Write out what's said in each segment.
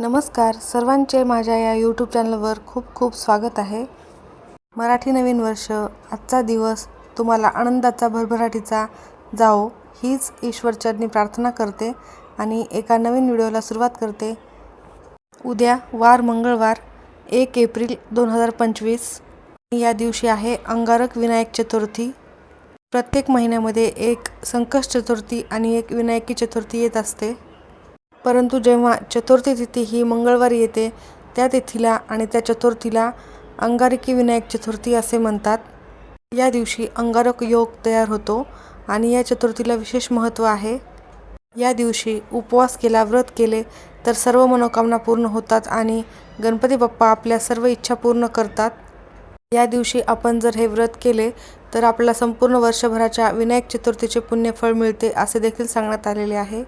नमस्कार. सर्वांचे माझ्या या यूट्यूब चॅनलवर खूप खूप स्वागत आहे. मराठी नवीन वर्ष आजचा दिवस तुम्हाला आनंदाचा भरभराटीचा जाओ हीच ईश्वरचरणी प्रार्थना करते आणि एका नवीन व्हिडिओला सुरुवात करते. उद्या वार मंगळवार एक एप्रिल दोन हजार पंचवीस. या दिवशी आहे अंगारक विनायक चतुर्थी. प्रत्येक महिन्यामध्ये एक संकष्ट चतुर्थी आणि एक विनायकी चतुर्थी येत असते. परंतु जेव्हा चतुर्थी तिथी ही मंगळवारी येते त्या तिथीला आणि त्या चतुर्थीला अंगारकी विनायक चतुर्थी असे म्हणतात. या दिवशी अंगारक योग तयार होतो आणि या चतुर्थीला विशेष महत्त्व आहे. या दिवशी उपवास केला व्रत केले तर सर्व मनोकामना पूर्ण होतात आणि गणपती बाप्पा आपल्या सर्व इच्छा पूर्ण करतात. या दिवशी आपण जर हे व्रत केले तर आपल्याला संपूर्ण वर्षभराच्या विनायक चतुर्थीचे पुण्यफळ मिळते असे देखील सांगण्यात आलेले आहे.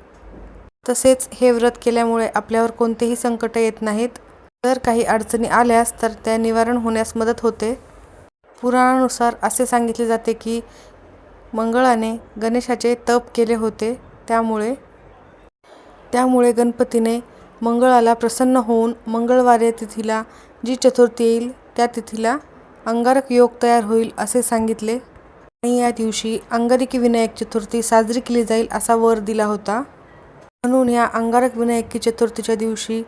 तसेच हे व्रत केल्यामुळे आपल्यावर कोणतेही संकट येत नाहीत. जर काही अडचणी आल्यास तर त्या निवारण होण्यास मदत होते. पुराणानुसार असे सांगितले जाते की मंगळाने गणेशाचे तप केले होते. त्यामुळे त्यामुळे गणपतीने मंगळाला प्रसन्न होऊन मंगळवारी तिथीला जी चतुर्थी येईल त्या तिथीला अंगारक योग तयार होईल असे सांगितले. आणि या दिवशी अंगारिकी विनायक चतुर्थी साजरी केली जाईल असा वर दिला होता. म्हणून या अंगारक विनायकी चतुर्थीच्या दिवशी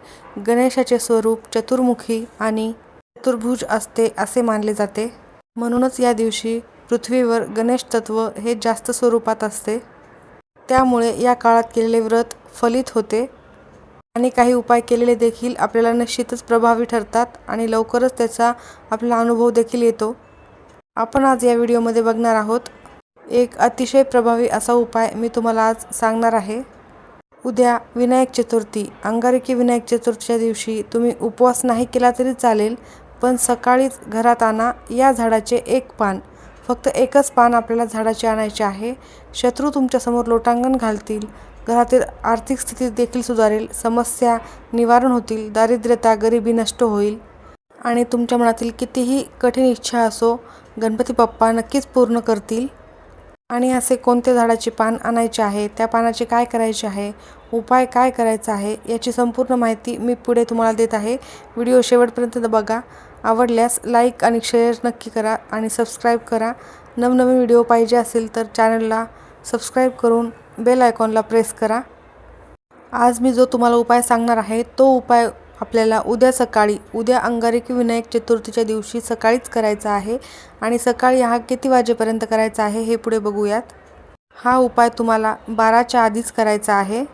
गणेशाचे स्वरूप चतुर्मुखी आणि चतुर्भुज असते असे मानले जाते. म्हणूनच या दिवशी पृथ्वीवर गणेश तत्व हे जास्त स्वरूपात असते. त्यामुळे या काळात केलेले व्रत फलित होते आणि काही उपाय केलेले देखील आपल्याला निश्चितच प्रभावी ठरतात आणि लवकरच त्याचा आपला अनुभव देखील येतो. आपण आज या व्हिडिओमध्ये बघणार आहोत एक अतिशय प्रभावी असा उपाय मी तुम्हाला आज सांगणार आहे. उद्या विनायक चतुर्थी. अंगारकी विनायक चतुर्थीच्या दिवशी तुम्ही उपवास नाही केला तरी चालेल पण सकाळीच घरात आणा या झाडाचे एक पान. फक्त एकच पान आपल्याला झाडाचे आणायचे आहे. शत्रू तुमच्यासमोर लोटांगण घालतील. घरातील आर्थिक स्थिती देखील सुधारेल. समस्या निवारण होतील. दारिद्र्यता गरिबी नष्ट होईल. आणि तुमच्या मनातील कितीही कठीण इच्छा असो गणपती बाप्पा नक्कीच पूर्ण करतील. आणि असे कोणते झाडाचे पान आणायचे आहे? त्या पानाचे काय करायचे आहे? उपाय काय करायचा आहे? याची संपूर्ण माहिती मी पुढे तुम्हाला देत आहे. व्हिडिओ शेवटपर्यंत बघा. आवडल्यास लाईक आणि शेअर नक्की करा आणि सबस्क्राईब करा. नवनवीन व्हिडिओ पाहिजे असेल तर चॅनलला सबस्क्राईब करून बेल आयकॉनला प्रेस करा. आज मी जो तुम्हाला उपाय सांगणार आहे तो उपाय आपल्याला उद्या सकाळी उद्या अंगारकी विनायक चतुर्थीच्या दिवशी सकाळीच करायचा आहे आणि सकाळी हा किती वाजेपर्यंत करायचा आहे हे पुढे बघूयात. हा उपाय तुम्हाला बाराच्या आधीच करायचा आहे.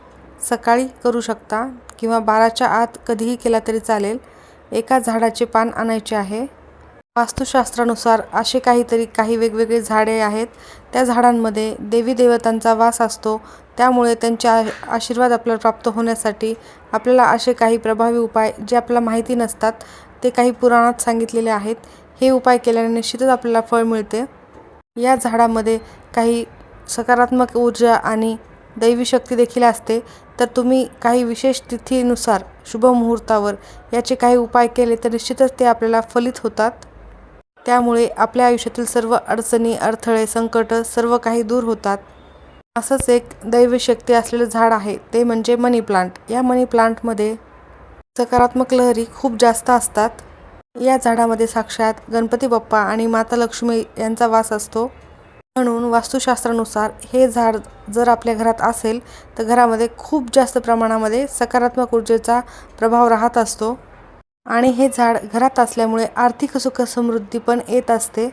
सकाळी करू शकता किंवा बाराच्या आत कधीही केला तरी चालेल. एका झाडाचे पान आणायचे आहे. वास्तुशास्त्रानुसार असे काहीतरी काही वेगवेगळे झाडे आहेत. त्या झाडांमध्ये देवी देवतांचा वास असतो. त्यामुळे त्यांचे आशीर्वाद आपल्याला प्राप्त होण्यासाठी आपल्याला असे काही प्रभावी उपाय जे आपल्याला माहिती नसतात ते काही पुराणात सांगितलेले आहेत. हे उपाय केल्याने निश्चितच आपल्याला फळ मिळते. या झाडामध्ये काही सकारात्मक ऊर्जा आणि दैवी शक्ती देखील असते. तर तुम्ही काही विशेष तिथीनुसार शुभ मुहूर्तावर याचे काही उपाय केले तर निश्चितच ते आपल्याला फलित होतात. त्यामुळे आपल्या आयुष्यातील सर्व अडचणी अडथळे संकट सर्व काही दूर होतात. असंच एक दैवशक्ती असलेलं झाड आहे ते म्हणजे मनी प्लांट. या मनी प्लांटमध्ये सकारात्मक लहरी खूप जास्त असतात. या झाडामध्ये साक्षात गणपती बाप्पा आणि माता लक्ष्मी यांचा वास असतो. म्हणून वास्तुशास्त्रानुसार हे झाड जर आपल्या घरात असेल तर घरामध्ये खूप जास्त प्रमाणामध्ये सकारात्मक ऊर्जेचा प्रभाव राहत असतो. आणि हे झाड घरात असल्यामुळे आर्थिक सुख समृद्धी पण येत असते.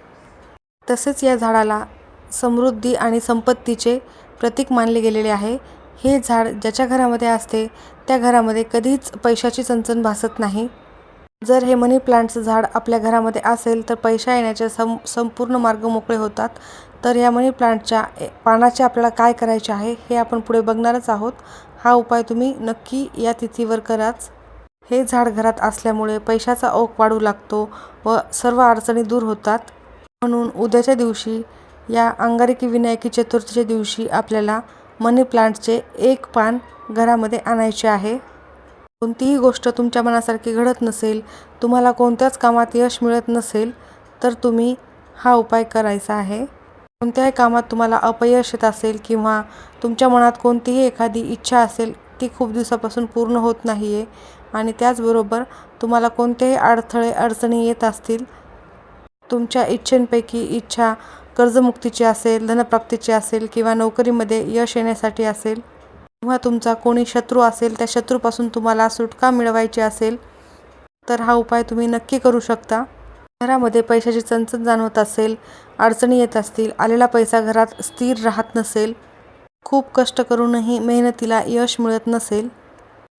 तसेच या झाडाला समृद्धी आणि संपत्तीचे प्रतीक मानले गेलेले आहे. हे झाड ज्याच्या घरामध्ये असते त्या घरामध्ये कधीच पैशाची चणचण भासत नाही. जर हे मनी प्लांटचं झाड आपल्या घरामध्ये असेल तर पैसा येण्याचे सं संपूर्ण मार्ग मोकळे होतात. तर या मनी प्लांटच्या ए- पानाचे आपल्याला काय करायचे आहे हे आपण पुढे बघणारच आहोत. हा उपाय तुम्ही नक्की या तिथीवर कराच. हे झाड घरात असल्यामुळे पैशाचा ओघ वाढू लागतो व सर्व अडचणी दूर होतात. म्हणून उद्याच्या दिवशी या अंगारकी विनायकी चतुर्थीच्या दिवशी आपल्याला मनी प्लांटचे एक पान घरामध्ये आणायचे आहे. कोणतीही गोष्ट तुमच्या मनासारखी घडत नसेल तुम्हाला कोणत्याच कामात यश मिळत नसेल तर तुम्ही हा उपाय करायचा आहे. कोणत्याही कामात तुम्हाला अपयश येत असेल किंवा तुमच्या मनात कोणतीही एखादी इच्छा असेल ती खूप दिवसापासून पूर्ण होत नाही आहे आणि त्याचबरोबर तुम्हाला कोणतेही अडथळे अडचणी येत असतील तुमच्या इच्छेंपैकी इच्छा कर्जमुक्तीची असेल धनप्राप्तीची असेल किंवा नोकरीमध्ये यश येण्यासाठी असेल किंवा तुमचा कोणी शत्रू असेल त्या शत्रूपासून तुम्हाला सुटका मिळवायची असेल तर हा उपाय तुम्ही नक्की करू शकता. घरामध्ये पैशाची चणचण जाणवत असेल अडचणी येत असतील आलेला पैसा घरात स्थिर राहत नसेल खूप कष्ट करूनही मेहनतीला यश मिळत नसेल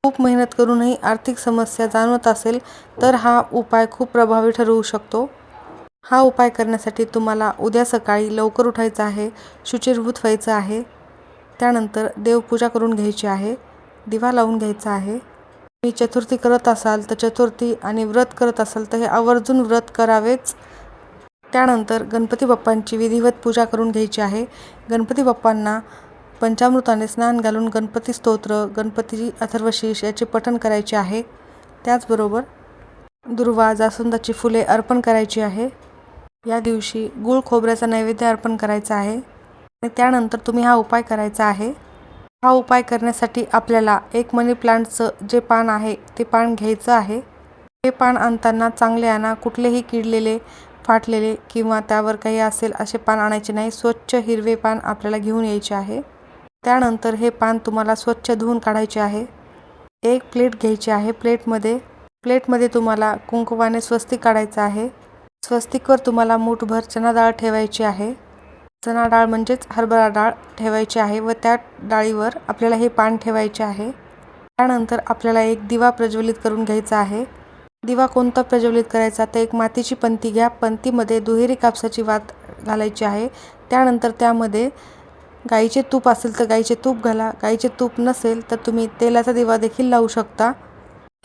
खूप मेहनत करूनही आर्थिक समस्या जाणवत असेल तर हा उपाय खूप प्रभावी ठरवू शकतो. हा उपाय करण्यासाठी तुम्हाला उद्या सकाळी लवकर उठायचं आहे शुचिर्भूत व्हायचं आहे. त्यानंतर देवपूजा करून घ्यायची आहे दिवा लावून घ्यायचा आहे. मी चतुर्थी करत असाल तर चतुर्थी आणि व्रत करत असाल तर हे आवर्जून व्रत करावेच. त्यानंतर गणपती बाप्पांची विधिवत पूजा करून घ्यायची आहे. गणपती बाप्पांना पंचामृताने स्नान घालून गणपती स्तोत्र गणपती अथर्वशीष याचे पठण करायचे आहे. त्याचबरोबर दुर्वा जास्वंदाची फुले अर्पण करायची आहे. या दिवशी गूळ खोबऱ्याचा नैवेद्य अर्पण करायचा आहे आणि त्यानंतर तुम्ही हा उपाय करायचा आहे. हा उपाय करण्यासाठी आपल्याला एक मनी प्लांटचं जे पान आहे ते पान घ्यायचं आहे. हे पान आणताना चांगले आणा कुठलेही किडलेले फाटलेले किंवा त्यावर काही असेल असे पान आणायचे नाही. स्वच्छ हिरवे पान आपल्याला घेऊन यायचे आहे. त्यानंतर हे पान तुम्हाला स्वच्छ धुवून काढायचे आहे. एक प्लेट घ्यायची आहे. प्लेटमध्ये प्लेटमध्ये तुम्हाला कुंकवाने स्वस्तिक काढायचं आहे. स्वस्तिकवर तुम्हाला मूठभर चना डाळ ठेवायची आहे. चना डाळ म्हणजेच हरभरा डाळ ठेवायची आहे व त्या डाळीवर आपल्याला हे पान ठेवायचे आहे. त्यानंतर आपल्याला एक दिवा प्रज्वलित करून घ्यायचा आहे. दिवा कोणता प्रज्वलित करायचा? तर एक मातीची पंती घ्या. पंतीमध्ये दुहेरी कापसाची वात घालायची आहे. त्यानंतर त्यामध्ये गाईचे तूप असेल तर गाईचे तूप घाला. गाईचे तूप नसेल तर तुम्ही तेलाचा दिवा देखील लावू शकता.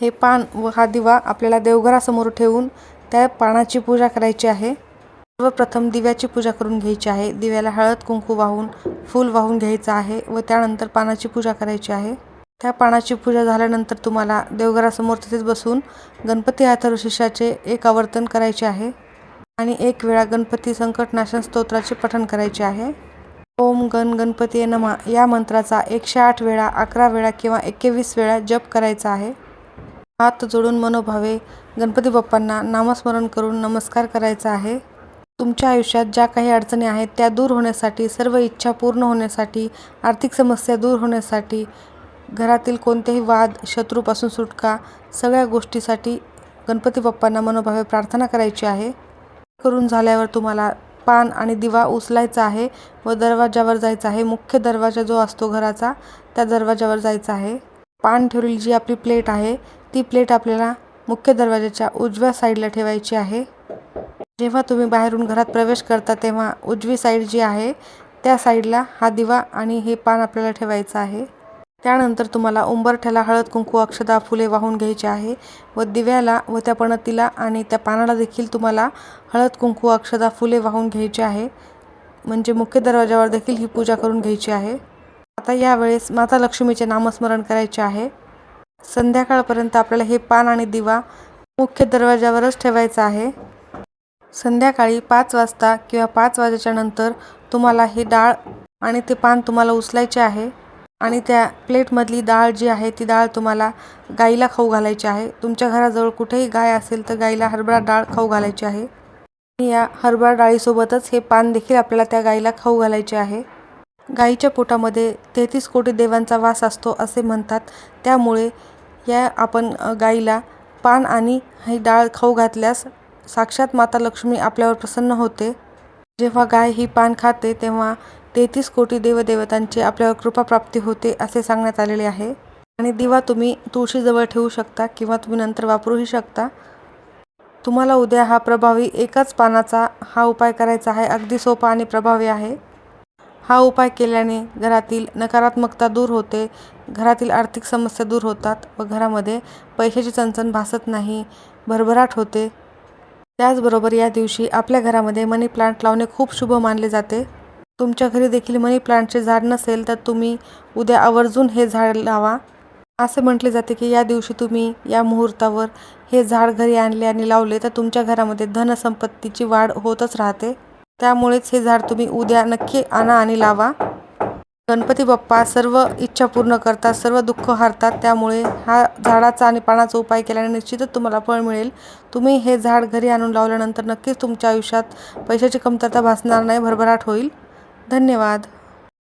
हे पान व हा दिवा आपल्याला देवघरासमोर ठेवून त्या पानाची पूजा करायची आहे. सर्वप्रथम दिव्याची पूजा करून घ्यायची आहे. दिव्याला हळद कुंकू वाहून फूल वाहून घ्यायचं आहे व त्यानंतर पानाची पूजा करायची आहे. त्या पानाची पूजा झाल्यानंतर तुम्हाला देवघरासमोर तिथेच बसून गणपती अथर्वशीर्षाचे एक आवर्तन करायचे आहे आणि एक वेळा गणपती संकटनाशन स्तोत्राचे पठण करायचे आहे. ओम गण गणपती नमा या मंत्राचा एकशे आठ वेळा अकरा वेळा किंवा एकवीस वेळा जप करायचा आहे. हात जोडून मनोभावे गणपती बाप्पांना नामस्मरण करून नमस्कार करायचा आहे. तुमच्या आयुष्यात ज्या काही अडचणी आहेत त्या दूर होण्यासाठी सर्व इच्छा पूर्ण होण्यासाठी आर्थिक समस्या दूर होण्यासाठी घरातील कोणतेही वाद शत्रूपासून सुटका सगळ्या गोष्टीसाठी गणपती बाप्पांना मनोभावे प्रार्थना करायची आहे. करून झाल्यावर तुम्हाला पान आणि दिवा उचलायचा आहे व दरवाजावर जायचं आहे. मुख्य दरवाजा जो असतो घराचा त्या दरवाजावर जायचा आहे. पान ठेवलेली जी आपली प्लेट आहे ती प्लेट आपल्याला मुख्य दरवाजाच्या उजव्या साईडला ठेवायची आहे. जेव्हा तुम्ही बाहेरून घरात प्रवेश करता तेव्हा उजवी साईड जी आहे त्या साईडला हा दिवा आणि हे पान आपल्याला ठेवायचं आहे. त्यानंतर तुम्हाला उंबरठ्याला हळद कुंकू अक्षदा फुले वाहून घ्यायची आहे व दिव्याला व त्या पणतीला आणि त्या पानाला देखील तुम्हाला हळद कुंकू अक्षदा फुले वाहून घ्यायची आहे. म्हणजे मुख्य दरवाजावर देखील ही पूजा करून घ्यायची आहे. आता यावेळेस माता लक्ष्मीचे नामस्मरण करायचे आहे. संध्याकाळपर्यंत आपल्याला हे पान आणि दिवा मुख्य दरवाजावरच ठेवायचं आहे. संध्याकाळी पाच वाजता किंवा पाच वाजेच्या नंतर तुम्हाला ही डाळ आणि ते पान तुम्हाला उचलायचे आहे. आणि त्या प्लेटमधली डाळ जी आहे ती डाळ तुम्हाला गाईला खाऊ घालायची आहे. तुमच्या घराजवळ कुठेही गाय असेल तर गाईला हरभरा डाळ खाऊ घालायची आहे. आणि या हरभरा डाळीसोबतच हे पान देखील आपल्याला त्या गाईला खाऊ घालायचे आहे. गाईच्या पोटामध्ये तेहतीस कोटी देवांचा वास असतो असे म्हणतात. त्यामुळे या आपण गाईला पान आणि ही डाळ खाऊ घातल्यास साक्षात माता लक्ष्मी आपल्यावर प्रसन्न होते. जेव्हा गाय ही पान खाते तेव्हा तेहतीस कोटी देवदेवतांची आपल्यावर कृपाप्राप्ती होते असे सांगण्यात आलेले आहे. आणि दिवा तुम्ही तुळशीजवळ ठेवू शकता किंवा तुम्ही नंतर वापरूही शकता. तुम्हाला उद्या हा प्रभावी एकाच पानाचा हा उपाय करायचा आहे अगदी सोपा आणि प्रभावी आहे. हा उपाय केल्याने घरातील नकारात्मकता दूर होते घरातील आर्थिक समस्या दूर होतात व घरामध्ये पैशाची चणचण भासत नाही भरभराट होते. त्याचबरोबर या दिवशी आपल्या घरामध्ये मनी प्लांट लावणे खूप शुभ मानले जाते. तुमच्या घरी देखील मनी प्लांटचे झाड नसेल तर तुम्ही उद्या आवर्जून हे झाड लावा. असे म्हटले जाते की या दिवशी तुम्ही या मुहूर्तावर हे झाड घरी आणले आणि लावले तर तुमच्या घरामध्ये धनसंपत्तीची वाढ होतच राहते. त्यामुळेच हे झाड तुम्ही उद्या नक्की आणा आणि लावा. गणपती बाप्पा सर्व इच्छा पूर्ण करतात सर्व दुःख हारतात. त्यामुळे हा झाडाचा आणि पानाचा उपाय केल्याने निश्चितच तुम्हाला फळ मिळेल. तुम्ही हे झाड घरी आणून लावल्यानंतर नक्कीच तुमच्या आयुष्यात पैशाची कमतरता भासणार नाही भरभराट होईल. धन्यवाद.